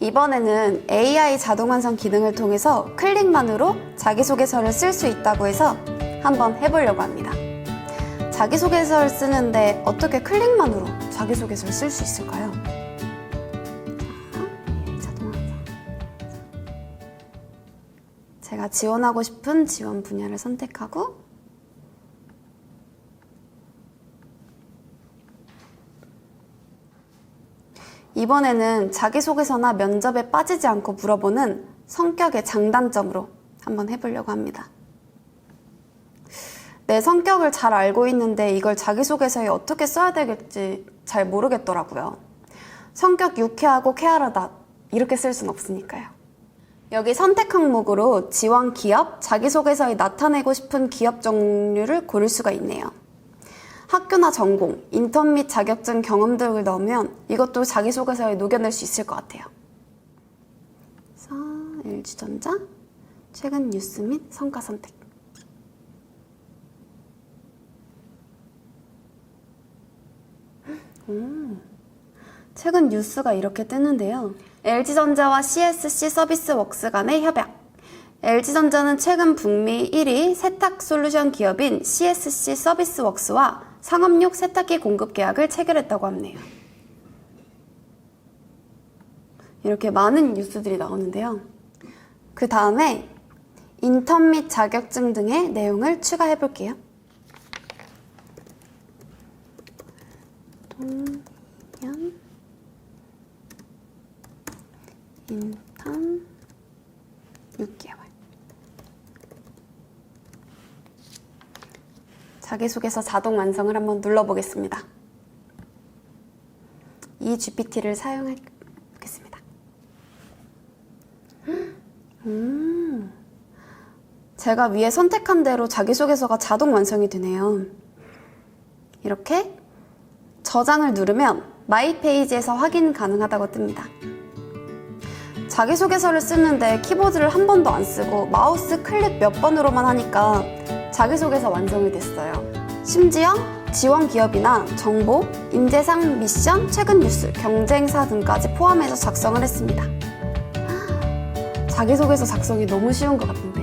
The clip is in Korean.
이번에는 AI 자동 완성 기능을 통해서 클릭만으로 자기소개서를 쓸 수 있다고 해서 한번 해보려고 합니다. 자기소개서를 쓰는데 어떻게 클릭만으로 자기소개서를 쓸 수 있을까요? 자, 자동 완성. 제가 지원하고 싶은 지원 분야를 선택하고 이번에는 자기소개서나 면접에 빠지지 않고 물어보는 성격의 장단점으로 한번 해보려고 합니다. 내 성격을 잘 알고 있는데 이걸 자기소개서에 어떻게 써야 되겠지 잘 모르겠더라고요. 성격 유쾌하고 쾌활하다 이렇게 쓸 순 없으니까요. 여기 선택 항목으로 지원 기업, 자기소개서에 나타내고 싶은 기업 종류를 고를 수가 있네요. 학교나 전공, 인턴 및 자격증 경험 등을 넣으면 이것도 자기소개서에 녹여낼 수 있을 것 같아요. 그래서 LG전자, 최근 뉴스 및 성과 선택. 오, 최근 뉴스가 이렇게 뜨는데요. LG전자와 CSC 서비스웍스 간의 협약. LG전자는 최근 북미 1위 세탁 솔루션 기업인 CSC 서비스웍스와 상업용 세탁기 공급 계약을 체결했다고 하네요. 이렇게 많은 뉴스들이 나오는데요. 그 다음에 인턴 및 자격증 등의 내용을 추가해 볼게요. 동연 인턴 6개월. 자기소개서 자동 완성을 한번 눌러보겠습니다. 이 GPT를 사용하겠습니다. 음, 제가 위에 선택한 대로 자기소개서가 자동 완성이 되네요. 이렇게 저장을 누르면 마이 페이지에서 확인 가능하다고 뜹니다. 자기소개서를 쓰는데 키보드를 한 번도 안 쓰고 마우스 클릭 몇 번으로만 하니까 자기소개서 완성이 됐어요. 심지어 지원 기업이나 정보, 인재상 미션, 최근 뉴스, 경쟁사 등까지 포함해서 작성을 했습니다. 자기소개서 작성이 너무 쉬운 것 같은데.